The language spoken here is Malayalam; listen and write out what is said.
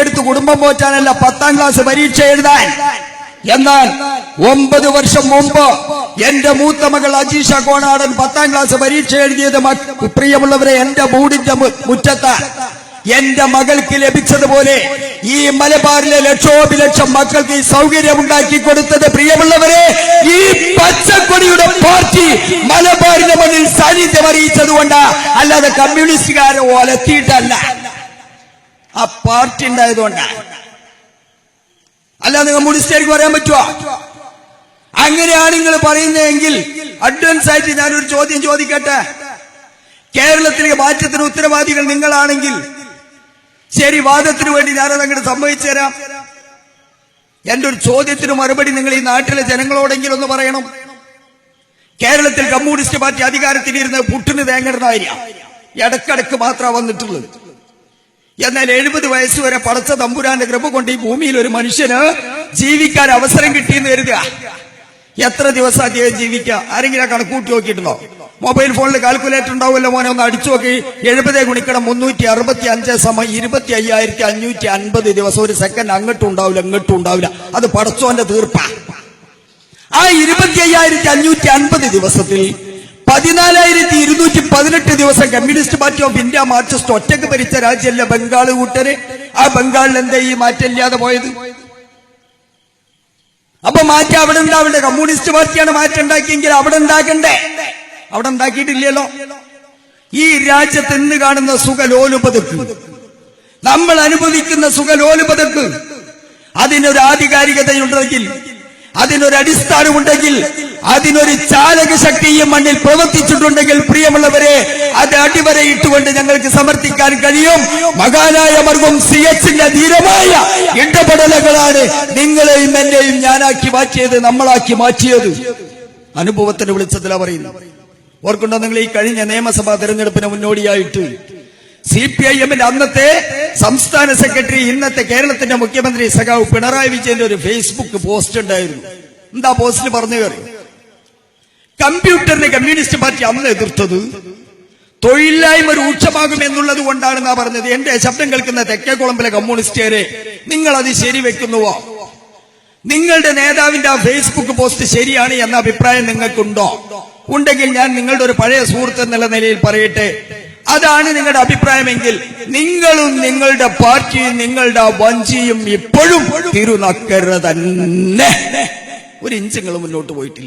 എടുത്ത് കുടുംബം പോറ്റാനല്ല പത്താം ക്ലാസ് പരീക്ഷ എഴുതാൻ. എന്നാൽ ഒമ്പത് വർഷം മുമ്പ് എന്റെ മൂത്ത മകൾ അജീഷ കോണാടൻ പത്താം ക്ലാസ് പരീക്ഷ എഴുതിയത് പ്രിയമുള്ളവരെ എന്റെ മൂടിന്റെ മുറ്റത്ത. എന്റെ മകൾക്ക് ലഭിച്ചതുപോലെ ഈ മലബാറിലെ ലക്ഷോപിലക്ഷം മക്കൾക്ക് ഈ സൗകര്യം ഉണ്ടാക്കി കൊടുത്തത് പ്രിയമുള്ളവരെ ഈ പച്ചക്കൊടിയുടെ പാർട്ടി മലബാറിന്റെ മണ്ണിൽ സാന്നിധ്യം അറിയിച്ചതുകൊണ്ട്. അല്ലാതെ കമ്മ്യൂണിസ്റ്റുകാരെ ഒലത്തിയിട്ടല്ല ആ പാർട്ടി ഉണ്ടായതുകൊണ്ടാണ്. അല്ല നിങ്ങൾ മുടിസ്റ്റേക്ക് പറയാൻ പറ്റുമോ അങ്ങനെയാണ് നിങ്ങൾ പറയുന്നതെങ്കിൽ അഡ്വാൻസ് ആയിട്ട് ഞാനൊരു ചോദ്യം ചോദിക്കട്ടെ? കേരളത്തിലെ മാറ്റത്തിന് ഉത്തരവാദികൾ നിങ്ങളാണെങ്കിൽ ശരി വാദത്തിന് വേണ്ടി ഞാനത് അങ്ങോട്ട് സമ്മതിച്ചു തരാം. എന്റെ ഒരു ചോദ്യത്തിന് മറുപടി നിങ്ങൾ ഈ നാട്ടിലെ ജനങ്ങളോടെങ്കിലും ഒന്ന് പറയണം. കേരളത്തിൽ കമ്മ്യൂണിസ്റ്റ് പാർട്ടി അധികാരത്തിലിരുന്ന് പുട്ടിന് തേങ്ങിടുന്ന കാര്യം ഇടക്കിടക്ക് മാത്രമാണ് വന്നിട്ടുള്ളത്. എന്നാൽ എഴുപത് വയസ്സ് വരെ പടച്ച തമ്പുരാന്റെ കൃപ കൊണ്ട് ഈ ഭൂമിയിൽ ഒരു മനുഷ്യന് ജീവിക്കാൻ അവസരം കിട്ടിയെന്ന് കരുതുക. എത്ര ദിവസം അദ്ദേഹം ജീവിക്കുക ആരെങ്കിലും കണക്ക് കൂട്ടി നോക്കിയിട്ടുണ്ടോ? മൊബൈൽ ഫോണിൽ കാൽക്കുലേറ്റർ ഉണ്ടാവുമല്ലോ മോനെ ഒന്ന് അടിച്ചു നോക്കി. എഴുപതേ ഗുണിക്കണം മുന്നൂറ്റി അറുപത്തി അഞ്ച് സമയം ഇരുപത്തി അയ്യായിരത്തി അഞ്ഞൂറ്റി അൻപത് ദിവസം. ഒരു സെക്കൻഡ് അങ്ങോട്ടും ഉണ്ടാവില്ല ഇങ്ങോട്ടും ഉണ്ടാവില്ല. അത് പടച്ചോന്റെ തീർപ്പാ. ആ ഇരുപത്തി അയ്യായിരത്തി അഞ്ഞൂറ്റി അൻപത് ദിവസത്തിൽ പതിനാലായിരത്തി ഇരുന്നൂറ്റി പതിനെട്ട് ദിവസം Communist Party of India Marxist ഒറ്റയ്ക്ക് ഭരിച്ച രാജ്യമല്ല ബംഗാൾ കൂട്ടര്. ആ ബംഗാളിൽ എന്താ ഈ മാറ്റമില്ലാതെ പോയത്? അപ്പൊ മാറ്റം അവിടെ ഉണ്ടാവണ്ടേ കമ്മ്യൂണിസ്റ്റ് പാർട്ടിയാണ് മാറ്റം ഉണ്ടാക്കിയെങ്കിൽ അവിടെ ഉണ്ടാക്കണ്ടേ അവിടെ ഉണ്ടാക്കിയിട്ടില്ലല്ലോ. ഈ രാജ്യത്ത് ഇന്ന് കാണുന്ന സുഖലോലുപതക്ക് നമ്മൾ അനുഭവിക്കുന്ന സുഖലോലുപതക്ക് അതിനൊരു ആധികാരികതയുണ്ടെങ്കിൽ അതിനൊരു അടിസ്ഥാനമുണ്ടെങ്കിൽ അതിനൊരു ചാലക ശക്തി ഈ മണ്ണിൽ പ്രവർത്തിച്ചിട്ടുണ്ടെങ്കിൽ പ്രിയമുള്ളവരെ അത് അടിവരയിട്ടുകൊണ്ട് ഞങ്ങൾക്ക് സമർത്ഥിക്കാൻ കഴിയും. മകാനായ മർഗം സി എച്ചിന്റെ ധീരമായ ഇടപെടലുകളാണ് നിങ്ങളെയും എന്നെയും ഞാനാക്കി മാറ്റിയത് നമ്മളാക്കി മാറ്റിയത്. അനുഭവത്തിന് വിളിച്ചതിലാ പറയുന്നത്. ഓർക്കുണ്ടോ നിങ്ങൾ ഈ കഴിഞ്ഞ നിയമസഭാ തെരഞ്ഞെടുപ്പിന് മുന്നോടിയായിട്ട്? സി പി ഐ എമ്മിന്റെ അന്നത്തെ സംസ്ഥാന സെക്രട്ടറി ഇന്നത്തെ കേരളത്തിന്റെ മുഖ്യമന്ത്രി സഖാവ് പിണറായി വിജയന്റെ ഒരു ഫേസ്ബുക്ക് പോസ്റ്റ് ഉണ്ടായിരുന്നു. എന്താ പോസ്റ്റിൽ പറഞ്ഞു കയറി കമ്പ്യൂട്ടറിനെ കമ്മ്യൂണിസ്റ്റ് പാർട്ടി അന്ന് എതിർത്തത്. തൊഴിലില്ലായ്മ രൂക്ഷമാകും എന്നുള്ളത് കൊണ്ടാണ് ഞാൻ പറഞ്ഞത്. എന്റെ ശബ്ദം കേൾക്കുന്ന തെക്കേക്കുളമ്പിലെ കമ്മ്യൂണിസ്റ്റുകാരെ നിങ്ങൾ അത് ശരിവെക്കുന്നുവോ? നിങ്ങളുടെ നേതാവിന്റെ ആ ഫേസ്ബുക്ക് പോസ്റ്റ് ശരിയാണ് എന്ന അഭിപ്രായം നിങ്ങൾക്കുണ്ടോ? ഉണ്ടെങ്കിൽ ഞാൻ നിങ്ങളുടെ ഒരു പഴയ സുഹൃത്ത് എന്നുള്ള നിലയിൽ പറയട്ടെ. അതാണ് നിങ്ങളുടെ അഭിപ്രായമെങ്കിൽ നിങ്ങളും നിങ്ങളുടെ പാർട്ടിയും നിങ്ങളുടെ വഞ്ചിയും ഇപ്പോഴും തിരുനക്കര തന്നെ. ഒരു ഇഞ്ച് നിങ്ങൾ മുന്നോട്ട് പോയിട്ടില്ല.